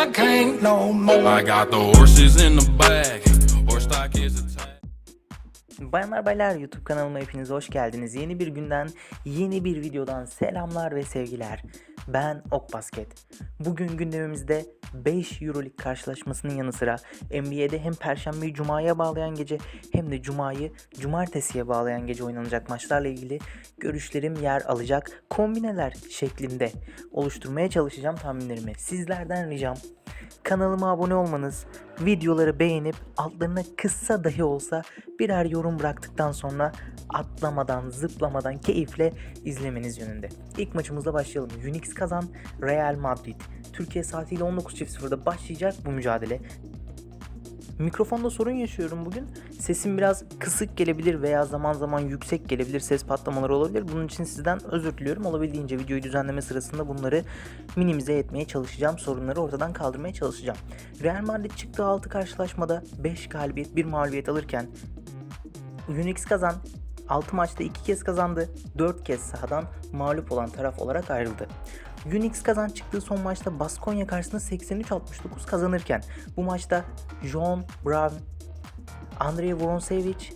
I can't no more. I got the horses in the back. Horse stock is attached. Bayanlar baylar YouTube kanalıma hepiniz hoş geldiniz. Yeni bir günden, yeni bir videodan selamlar ve sevgiler. Ben Ok Basket. Bugün gündemimizde 5 Euroleague karşılaşmasının yanı sıra NBA'de hem Perşembeyi Cuma'ya bağlayan gece hem de Cuma'yı Cumartesi'ye bağlayan gece oynanacak maçlarla ilgili görüşlerim yer alacak kombineler şeklinde oluşturmaya çalışacağım tahminlerimi. Sizlerden ricam Kanalıma abone olmanız, videoları beğenip altlarına kısa dahi olsa birer yorum bıraktıktan sonra atlamadan, zıplamadan keyifle izlemeniz yönünde. İlk maçımızla başlayalım. Unix kazan Real Madrid. Türkiye saatiyle 19.00'da başlayacak bu mücadele. Mikrofonda sorun yaşıyorum bugün. Sesim biraz kısık gelebilir veya zaman zaman yüksek gelebilir. Ses patlamaları olabilir. Bunun için sizden özür diliyorum. Olabildiğince videoyu düzenleme sırasında bunları minimize etmeye çalışacağım. Sorunları ortadan kaldırmaya çalışacağım. Real Madrid çıktığı 6 karşılaşmada 5 galibiyet 1 mağlubiyet alırken Unix kazan 6 maçta 2 kez kazandı. 4 kez sahadan mağlup olan taraf olarak ayrıldı. Unix kazan çıktığı son maçta Baskonya karşısında 83-69 kazanırken bu maçta John Brown, Andrei Voronsevic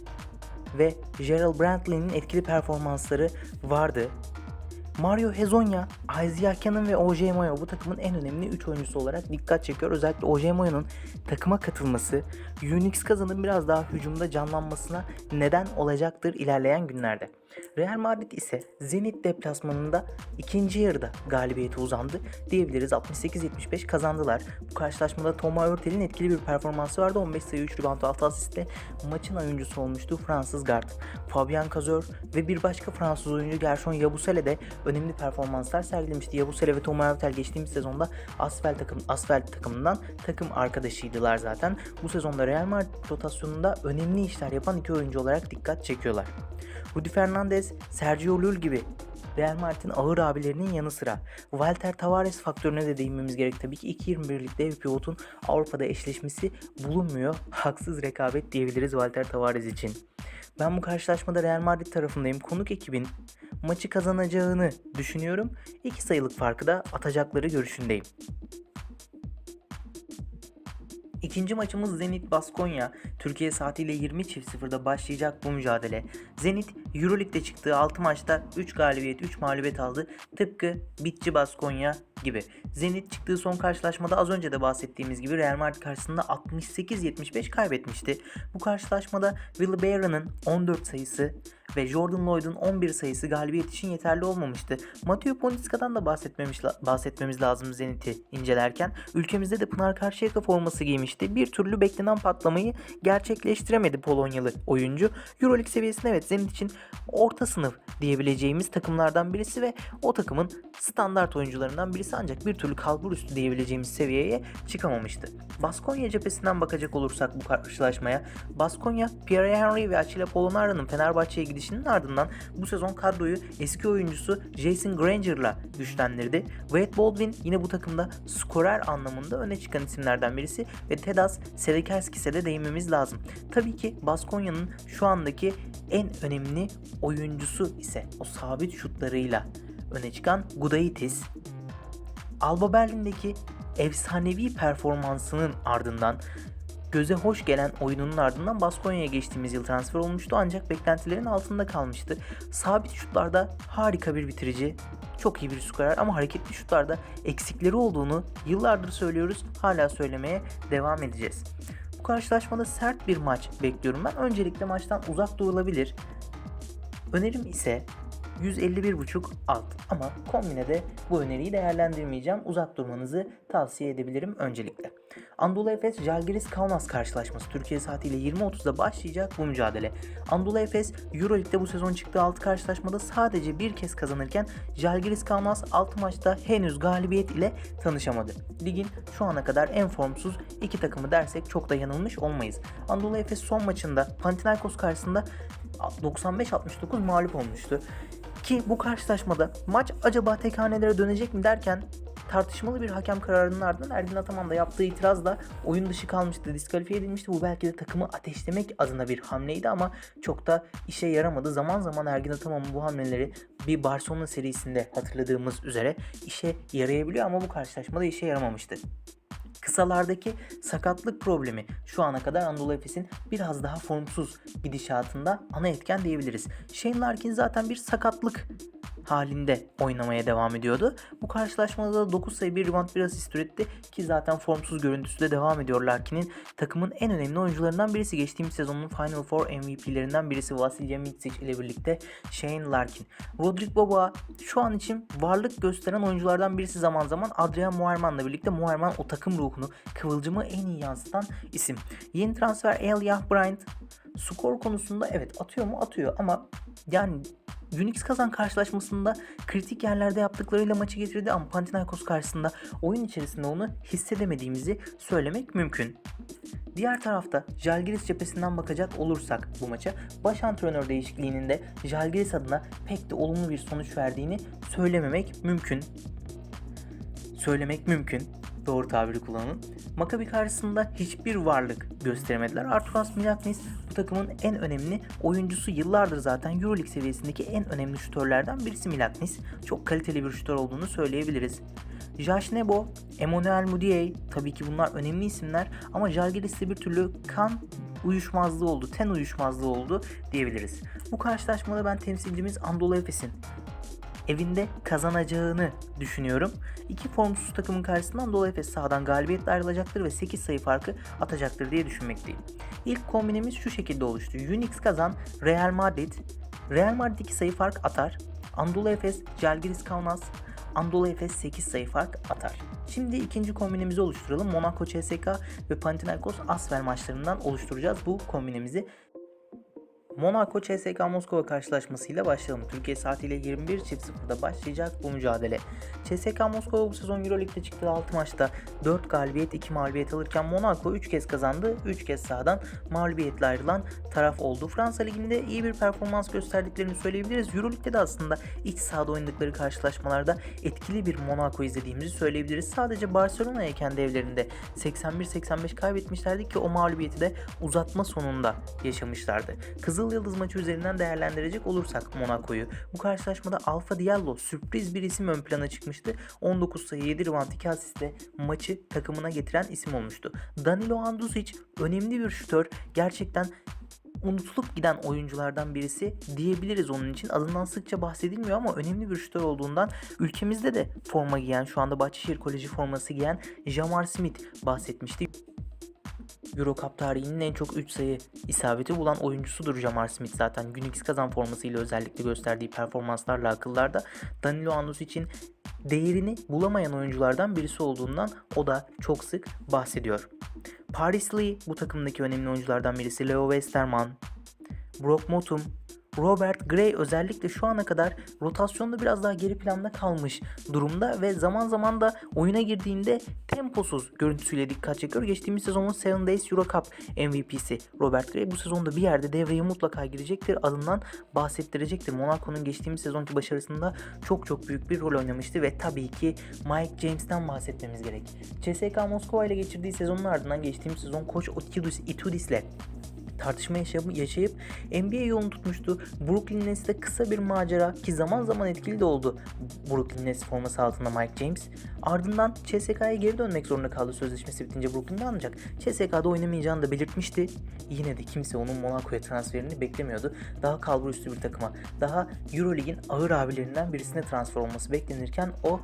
ve Gerald Brantley'nin etkili performansları vardı. Mario Hezonya, Isaiah Cannon ve OJ Mayo bu takımın en önemli 3 oyuncusu olarak dikkat çekiyor. Özellikle OJ Mayo'nun takıma katılması Unix kazanın biraz daha hücumda canlanmasına neden olacaktır ilerleyen günlerde. Real Madrid ise Zenit deplasmanında ikinci yarıda galibiyete uzandı. Diyebiliriz 68-75 kazandılar. Bu karşılaşmada Thomas Hurtel'in etkili bir performansı vardı. 15 sayı 3 rebound 6 asistle maçın oyuncusu olmuştu Fransız Gard. Fabien Cazor ve bir başka Fransız oyuncu Gershon Yabusele de önemli performanslar sergilemişti. Yabusele ve Thomas Hurtel geçtiğimiz sezonda Asfel takım Asfel takımından takım arkadaşıydılar zaten. Bu sezonda Real Madrid rotasyonunda önemli işler yapan iki oyuncu olarak dikkat çekiyorlar. Rudy Fernandez, Sergio Llull gibi Real Madrid'in ağır abilerinin yanı sıra Walter Tavares faktörüne de değinmemiz gerek. Tabii ki 2.21'lik dev pivotun Avrupa'da eşleşmesi bulunmuyor. Haksız rekabet diyebiliriz Walter Tavares için. Ben bu karşılaşmada Real Madrid tarafındayım. Konuk ekibin maçı kazanacağını düşünüyorum. İki sayılık farkı da atacakları görüşündeyim. İkinci maçımız Zenit Baskonya. Türkiye saatiyle 20.00'da başlayacak bu mücadele. Zenit Euroleague'de çıktığı 6 maçta 3 galibiyet 3 mağlubiyet aldı. Tıpkı Bitçi Baskonya gibi. Zenit çıktığı son karşılaşmada az önce de bahsettiğimiz gibi Real Madrid karşısında 68-75 kaybetmişti. Bu karşılaşmada Will Barron'ın 14 sayısı ve Jordan Lloyd'un 11 sayısı galibiyet için yeterli olmamıştı. Matteo Pontiska'dan da bahsetmemiş, bahsetmemiz lazım Zenit'i incelerken. Ülkemizde de Pınar Karşıyaka forması giymişti. Bir türlü beklenen patlamayı gerçekleştiremedi Polonyalı oyuncu. Euroleague seviyesinde evet Zenit için orta sınıf diyebileceğimiz takımlardan birisi ve o takımın standart oyuncularından birisi ancak bir türlü kalbur üstü diyebileceğimiz seviyeye çıkamamıştı. Baskonya cephesinden bakacak olursak bu karşılaşmaya Baskonya, Pierre Henry ve Achille Polonara'nın Fenerbahçe'ye gidişinin ardından bu sezon kadroyu eski oyuncusu Jason Granger'la güçlendirdi. Wade Baldwin yine bu takımda skorer anlamında öne çıkan isimlerden birisi ve Tedas Selekerskis'e de değinmemiz lazım. Tabii ki Baskonya'nın şu andaki en önemli oyuncusu ise o sabit şutlarıyla öne çıkan Gudaitis. Alba Berlin'deki efsanevi performansının ardından göze hoş gelen oyununun ardından Baskonya'ya geçtiğimiz yıl transfer olmuştu ancak beklentilerin altında kalmıştı. Sabit şutlarda harika bir bitirici, çok iyi bir skorer ama hareketli şutlarda eksikleri olduğunu yıllardır söylüyoruz. Hala söylemeye devam edeceğiz. Bu karşılaşmada sert bir maç bekliyorum ben. Öncelikle maçtan uzak durulabilir. Önerim ise 151.5 alt ama kombinede bu öneriyi değerlendirmeyeceğim. Uzak durmanızı tavsiye edebilirim öncelikle. Anadolu Efes Jalgiris Kaunas karşılaşması Türkiye saatiyle 20.30'da başlayacak bu mücadele. Anadolu Efes Euroleague'de bu sezon çıktığı 6 karşılaşmada sadece bir kez kazanırken Jalgiris Kaunas 6 maçta henüz galibiyet ile tanışamadı. Ligin şu ana kadar en formsuz iki takımı dersek çok da yanılmış olmayız. Anadolu Efes son maçında Panathinaikos karşısında 95-69 mağlup olmuştu. Ki bu karşılaşmada maç acaba tek hanelere dönecek mi derken tartışmalı bir hakem kararının ardından Ergin Ataman da yaptığı itirazla oyun dışı kalmıştı, diskalifiye edilmişti. Bu belki de takımı ateşlemek adına bir hamleydi ama çok da işe yaramadı. Zaman zaman Ergin Ataman'ın bu hamleleri bir Barcelona serisinde hatırladığımız üzere işe yarayabiliyor ama bu karşılaşmada işe yaramamıştı. Kısalardaki sakatlık problemi şu ana kadar Anadolu Efes'in biraz daha formsuz gidişatında ana etken diyebiliriz. Shane Larkin zaten bir sakatlık halinde oynamaya devam ediyordu. Bu karşılaşmada da 9 sayı 1 rebound 1 asist üretti ki zaten formsuz görüntüsü de devam ediyor Larkin'in takımın en önemli oyuncularından birisi. Geçtiğimiz sezonun Final Four MVP'lerinden birisi Vasilya Mitsic ile birlikte Shane Larkin. Rodrik Boba şu an için varlık gösteren oyunculardan birisi zaman zaman Adrian Muharman'la birlikte Muharman o takım ruhunu, kıvılcımı en iyi yansıtan isim. Yeni transfer Elijah Bryant skor konusunda evet atıyor mu atıyor ama yani Unix kazan karşılaşmasında kritik yerlerde yaptıklarıyla maçı getirdi ama Panathinaikos karşısında oyun içerisinde onu hissedemediğimizi söylemek mümkün. Diğer tarafta Jalgiris cephesinden bakacak olursak bu maça baş antrenör değişikliğinin de Jalgiris adına pek de olumlu bir sonuç verdiğini söylememek mümkün. Söylemek mümkün. Doğru tabiri kullanın. Maccabi karşısında hiçbir varlık gösteremediler. Arturas Milaknis bu takımın en önemli oyuncusu. Yıllardır zaten Euroleague seviyesindeki en önemli şutörlerden birisi Milaknis. Çok kaliteli bir şutör olduğunu söyleyebiliriz. Josh Nebo, Emmanuel Mudiay tabii ki bunlar önemli isimler ama Jalgiris'te bir türlü kan uyuşmazlığı oldu, ten uyuşmazlığı oldu diyebiliriz. Bu karşılaşmada ben temsilcimiz Anadolu Efes'in evinde kazanacağını düşünüyorum. İki formsuz takımın karşısından Anadolu Efes sahadan galibiyetle ayrılacaktır ve 8 sayı farkı atacaktır diye düşünmekteyim. İlk kombinimiz şu şekilde oluştu. Unix kazan Real Madrid. Real Madrid 2 sayı fark atar. Anadolu Efes, Jalgiris Kaunas, Anadolu Efes 8 sayı fark atar. Şimdi ikinci kombinemizi oluşturalım. Monaco CSK ve Panathinaikos Asvel maçlarından oluşturacağız bu kombinemizi. Monaco CSK Moskova karşılaşmasıyla başlayalım. Türkiye saatiyle 21.00'da başlayacak bu mücadele. CSK Moskova bu sezon Euroleague'de çıktığı 6 maçta 4 galibiyet 2 mağlubiyet alırken Monaco 3 kez kazandı. 3 kez sahadan mağlubiyetle ayrılan taraf oldu. Fransa Ligi'nde iyi bir performans gösterdiklerini söyleyebiliriz. Euroleague'de de aslında iç sahada oynadıkları karşılaşmalarda etkili bir Monaco izlediğimizi söyleyebiliriz. Sadece Barcelona'ya kendi evlerinde 81-85 kaybetmişlerdi ki o mağlubiyeti de uzatma sonunda yaşamışlardı. Kızıl Yıldız maçı üzerinden değerlendirecek olursak Monaco'yu bu karşılaşmada Alfa Diallo sürpriz bir isim ön plana çıkmıştı. 19 sayı 7 rebound 2 asistle maçı takımına getiren isim olmuştu. Danilo Andusic önemli bir şutör. Gerçekten unutulup giden oyunculardan birisi diyebiliriz onun için. Adından sıkça bahsedilmiyor ama önemli bir şutör olduğundan ülkemizde de forma giyen, şu anda Bahçeşehir Koleji forması giyen Jamar Smith bahsetmişti. Euro tarihinin en çok 3 sayı isabeti bulan oyuncusudur Jamar Smith zaten. Unix kazan formasıyla özellikle gösterdiği performanslarla akıllarda Danilo Andus için değerini bulamayan oyunculardan birisi olduğundan o da çok sık bahsediyor. Paris Lee bu takımdaki önemli oyunculardan birisi. Leo Westerman, Brock Motum, Robert Gray özellikle şu ana kadar rotasyonda biraz daha geri planda kalmış durumda ve zaman zaman da oyuna girdiğinde temposuz görüntüsüyle dikkat çekiyor. Geçtiğimiz sezonun 7 Days Euro Cup MVP'si Robert Gray bu sezonda bir yerde devreye mutlaka girecektir. Adından bahsettirecektir. Monaco'nun geçtiğimiz sezonki başarısında çok çok büyük bir rol oynamıştı ve tabii ki Mike James'ten bahsetmemiz gerek. CSKA Moskova ile geçirdiği sezonun ardından geçtiğimiz sezon koç Otidus Itudis'le tartışma yaşayıp, NBA yolunu tutmuştu. Brooklyn Nets'te kısa bir macera ki zaman zaman etkili de oldu Brooklyn Nets forması altında Mike James. Ardından CSK'ya geri dönmek zorunda kaldı sözleşmesi bitince Brooklyn'de ancak CSK'da oynamayacağını da belirtmişti. Yine de kimse onun Monaco'ya transferini beklemiyordu. Daha kalbur üstü bir takıma, daha Euroleague'in ağır abilerinden birisine transfer olması beklenirken o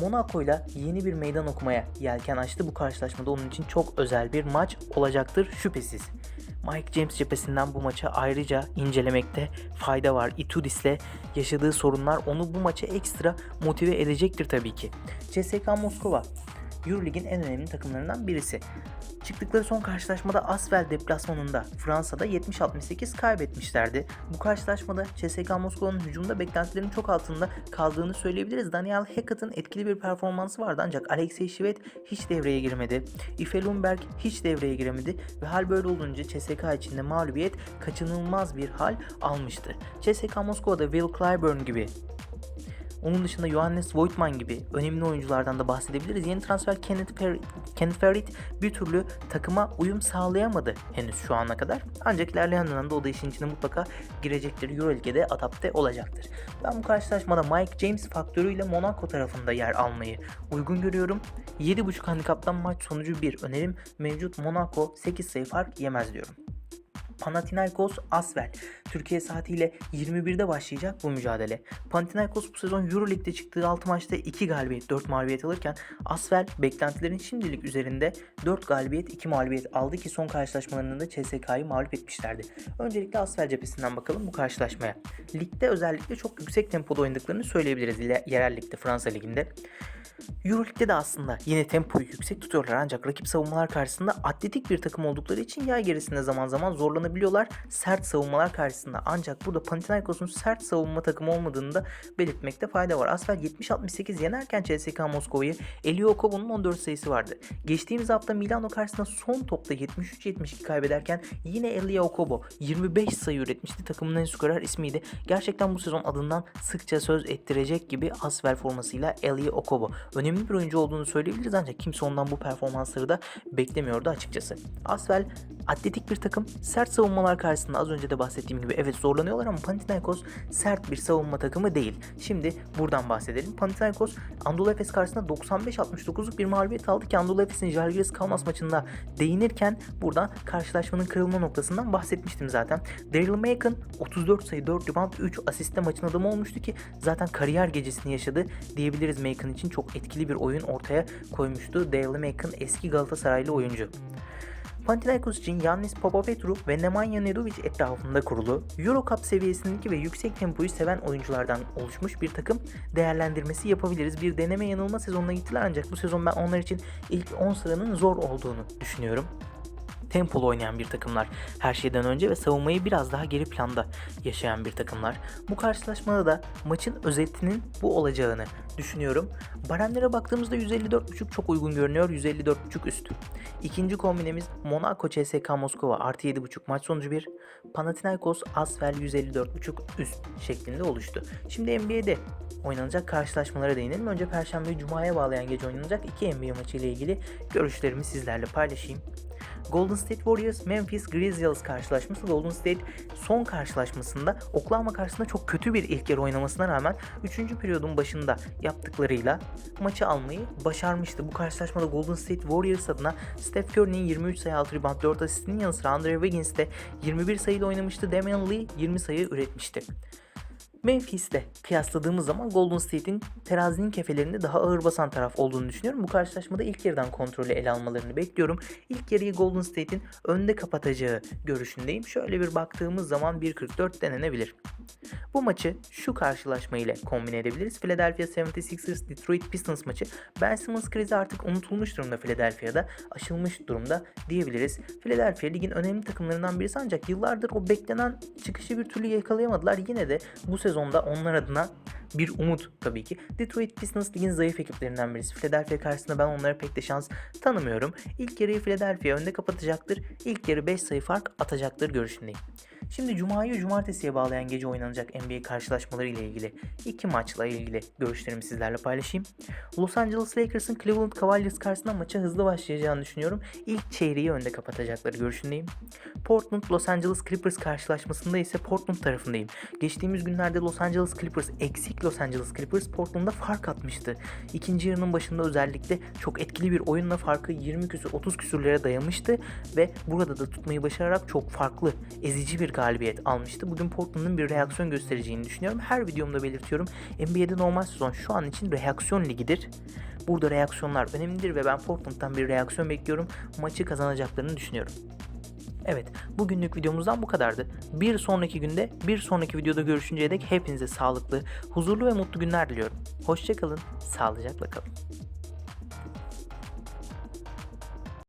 Monaco'yla yeni bir meydan okumaya yelken açtı. Bu karşılaşmada onun için çok özel bir maç olacaktır şüphesiz. Mike James cephesinden bu maçı ayrıca incelemekte fayda var. Itudis'le yaşadığı sorunlar onu bu maça ekstra motive edecektir tabii ki. CSKA Moskova Euroleague'in en önemli takımlarından birisi. Çıktıkları son karşılaşmada Asvel deplasmanında Fransa'da 70-68 kaybetmişlerdi. Bu karşılaşmada CSKA Moskova'nın hücumda beklentilerin çok altında kaldığını söyleyebiliriz. Daniel Hackett'ın etkili bir performansı vardı ancak Alexey Şivet hiç devreye girmedi. Ife Lundberg hiç devreye giremedi ve hal böyle olunca CSKA içinde mağlubiyet kaçınılmaz bir hal almıştı. CSKA Moskova'da Will Clyburn gibi Onun dışında Johannes Voigtman gibi önemli oyunculardan da bahsedebiliriz. Yeni transfer Kenneth, Fer Kenneth Ferrit bir türlü takıma uyum sağlayamadı henüz şu ana kadar. Ancak ilerleyen dönemde o da işin içine mutlaka girecektir. Euroleague'de adapte olacaktır. Ben bu karşılaşmada Mike James faktörüyle Monaco tarafında yer almayı uygun görüyorum. 7.5 handikaptan maç sonucu bir önerim mevcut. Monaco 8 sayı fark yemez diyorum. Panathinaikos Asvel. Türkiye saatiyle 21'de başlayacak bu mücadele. Panathinaikos bu sezon Euroleague'de çıktığı 6 maçta 2 galibiyet 4 mağlubiyet alırken Asvel beklentilerin şimdilik üzerinde 4 galibiyet 2 mağlubiyet aldı ki son karşılaşmalarında da CSK'yı mağlup etmişlerdi. Öncelikle Asvel cephesinden bakalım bu karşılaşmaya. Ligde özellikle çok yüksek tempoda oynadıklarını söyleyebiliriz yerel ligde Fransa liginde. Euroleague'de de aslında yine tempoyu yüksek tutuyorlar ancak rakip savunmalar karşısında atletik bir takım oldukları için yay gerisinde zaman zaman zorlanabiliyorlar sert savunmalar karşısında. Ancak burada Panathinaikos'un sert savunma takımı olmadığını da belirtmekte fayda var. Asfer 70-68 yenerken CSKA Moskova'yı Elio Okobo'nun 14 sayısı vardı. Geçtiğimiz hafta Milano karşısında son topta 73-72 kaybederken yine Elio Okobo 25 sayı üretmişti. Takımın en skorer ismiydi. Gerçekten bu sezon adından sıkça söz ettirecek gibi Asfer formasıyla Elio Okobo. Önemli bir oyuncu olduğunu söyleyebiliriz ancak kimse ondan bu performansları da beklemiyordu açıkçası. Asvel atletik bir takım. Sert savunmalar karşısında az önce de bahsettiğim gibi evet zorlanıyorlar ama Panathinaikos sert bir savunma takımı değil. Şimdi buradan bahsedelim. Panathinaikos Anadolu Efes karşısında 95-69'luk bir mağlubiyet aldı ki Anadolu Efes'in Žalgiris Kaunas maçında değinirken burada karşılaşmanın kırılma noktasından bahsetmiştim zaten. Daryl Macon 34 sayı 4 rebound 3 asiste maçın adamı olmuştu ki zaten kariyer gecesini yaşadı diyebiliriz Macon için çok etkili bir oyun ortaya koymuştu. Daryl Macon eski Galatasaraylı oyuncu. Panathinaikos için Yannis Papapetrou ve Nemanja Nedovic etrafında kurulu, Euro Cup seviyesindeki ve yüksek tempoyu seven oyunculardan oluşmuş bir takım değerlendirmesi yapabiliriz. Bir deneme yanılma sezonuna gittiler ancak bu sezon ben onlar için ilk 10 sıranın zor olduğunu düşünüyorum tempolu oynayan bir takımlar her şeyden önce ve savunmayı biraz daha geri planda yaşayan bir takımlar. Bu karşılaşmada da maçın özetinin bu olacağını düşünüyorum. Baremlere baktığımızda 154.5 çok uygun görünüyor. 154.5 üst. İkinci kombinemiz Monaco CSK Moskova artı 7.5 maç sonucu 1. Panathinaikos Asvel 154.5 üst şeklinde oluştu. Şimdi NBA'de oynanacak karşılaşmalara değinelim. Önce Perşembe Cuma'ya bağlayan gece oynanacak iki NBA maçı ile ilgili görüşlerimi sizlerle paylaşayım. Golden State Warriors Memphis Grizzlies karşılaşması Golden State son karşılaşmasında Oklahoma karşısında çok kötü bir ilk yarı oynamasına rağmen 3. periyodun başında yaptıklarıyla maçı almayı başarmıştı. Bu karşılaşmada Golden State Warriors adına Steph Curry'nin 23 sayı 6 rebound 4 asistinin yanı sıra Andre Wiggins de 21 sayıyla oynamıştı. Damian Lee 20 sayı üretmişti. Memphis'le kıyasladığımız zaman Golden State'in terazinin kefelerinde daha ağır basan taraf olduğunu düşünüyorum. Bu karşılaşmada ilk yarıdan kontrolü ele almalarını bekliyorum. İlk yarıyı Golden State'in önde kapatacağı görüşündeyim. Şöyle bir baktığımız zaman 1.44 denenebilir. Bu maçı şu karşılaşma ile kombine edebiliriz. Philadelphia 76ers Detroit Pistons maçı. Ben Simmons krizi artık unutulmuş durumda Philadelphia'da. Aşılmış durumda diyebiliriz. Philadelphia ligin önemli takımlarından birisi ancak yıllardır o beklenen çıkışı bir türlü yakalayamadılar. Yine de bu sezonda onlar adına bir umut tabii ki. Detroit Pistons ligin zayıf ekiplerinden birisi. Philadelphia karşısında ben onlara pek de şans tanımıyorum. İlk yarıyı Philadelphia önde kapatacaktır. İlk yarı 5 sayı fark atacaktır görüşündeyim. Şimdi Cuma'yı Cumartesi'ye bağlayan gece oynanacak NBA karşılaşmaları ile ilgili iki maçla ilgili görüşlerimi sizlerle paylaşayım. Los Angeles Lakers'ın Cleveland Cavaliers karşısında maça hızlı başlayacağını düşünüyorum. İlk çeyreği önde kapatacakları görüşündeyim. Portland Los Angeles Clippers karşılaşmasında ise Portland tarafındayım. Geçtiğimiz günlerde Los Angeles Clippers eksik Los Angeles Clippers Portland'a fark atmıştı. İkinci yarının başında özellikle çok etkili bir oyunla farkı 20 küsür 30 küsürlere dayamıştı ve burada da tutmayı başararak çok farklı ezici bir galibiyet almıştı. Bugün Portland'ın bir reaksiyon göstereceğini düşünüyorum. Her videomda belirtiyorum. NBA'de normal sezon şu an için reaksiyon ligidir. Burada reaksiyonlar önemlidir ve ben Portland'dan bir reaksiyon bekliyorum. Maçı kazanacaklarını düşünüyorum. Evet, bugünlük videomuzdan bu kadardı. Bir sonraki günde, bir sonraki videoda görüşünceye dek hepinize sağlıklı, huzurlu ve mutlu günler diliyorum. Hoşçakalın, sağlıcakla kalın.